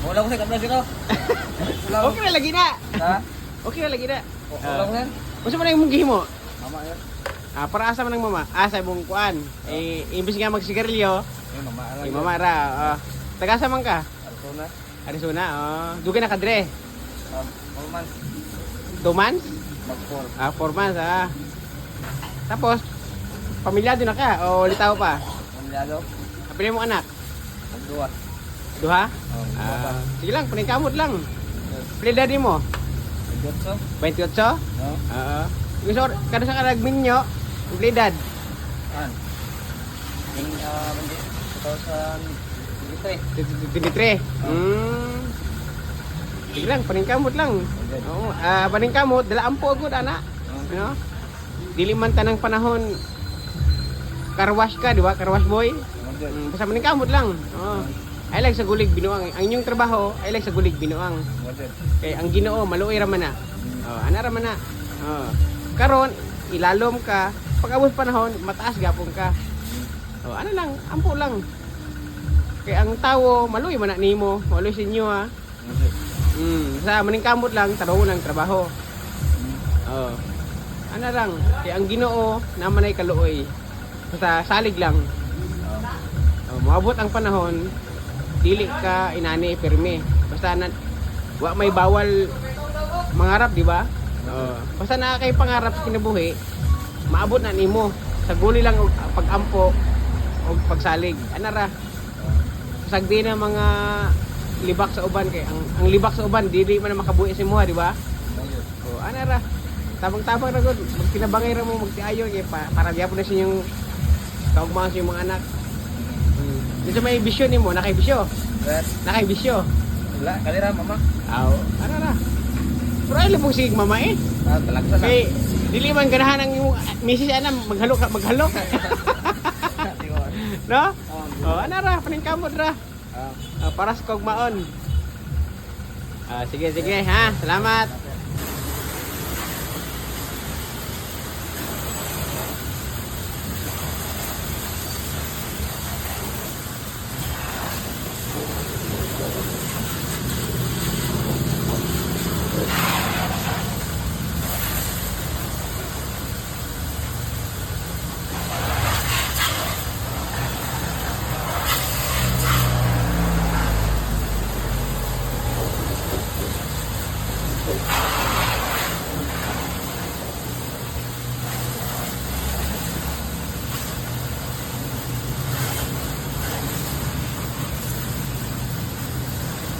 Wala ko sa kabla ko. Okay na lagi na. Ha? Okay na lagi na. Wala ko yan. Unsa man ang imong gihimo? Mama yan. Ah, para asa man ang mama? Ah, sa imong kuan. Eh, imbis nga magsigarilyo, Yung mama eh, mama ra. ah, taga sa man ka? Arizona. Arizona. Oh, dugay na kadre. Um, all months. Two months? Mag-four. Ah, four months ah. Tapos, pamilyado na ka o litaw pa? Pamilyado. Apili mo anak? Magduwa. Duha? Oh, sige lang, paningkamot lang. Pili daddy mo? Magdutso. 28? No? Oo. Gusto kada sa karag minyo, pili dad. An. Yung, bandi. 2023. 23. Hmm. Sige lang, paningkamot lang. Oo, ah, paningkamot, dala ampo agud ana. Okay. No? Dili man tanang panahon karwash ka, di ba? Karwash boy. Mm, basta maningkamot lang. Oo. Ay like sa gulig binuang. Ang inyong trabaho ay like sa gulig binuang. Okay. Kay ang Ginoo maluoy ra man na. Oh, ana ra man na. Oh. Karon ilalom ka, pag abot panahon mataas gapon ka. Oh, ano lang, ampo lang. Kay ang tawo maluoy man nimo, maluoy sa inyo ha. Mm, sa maningkamot lang trabaho lang trabaho. Oh. Ano lang, kay ang Ginoo naman ay kaluoy. Basta salig lang. Oh, maabot ang panahon, dili ka inani pirmi. Basta na, wa may bawal mangarap, di ba? Oh, basta na kay pangarap sa kinabuhi, maabot na nimo. Sa guli lang og pagampo og pagsalig. Anara. Sagdi na mga libak sa uban kay ang, ang libak sa uban dili man makabuhi sa imuha, di ba? Oh, anara. Tabang-tabang ra gud, magkinabangay ra mo magtiayo kay pa, para gyapon na sa inyong kaugmahan sa mga anak. Dito may bisyo nimo, nakay bisyo. But, Nakay bisyo. wala. Kalira, mama. Aw, ano na. Pero ay labong sige mama eh. Ah, talagsa na. Kay dili man ganahan ang imong misis ana maghalo ka maghalo. Di ko. no? Oh, Oh, ana ra paningkamot ra. ah, Ah, para sa kogmaon. Ah, sige sige ha. Salamat.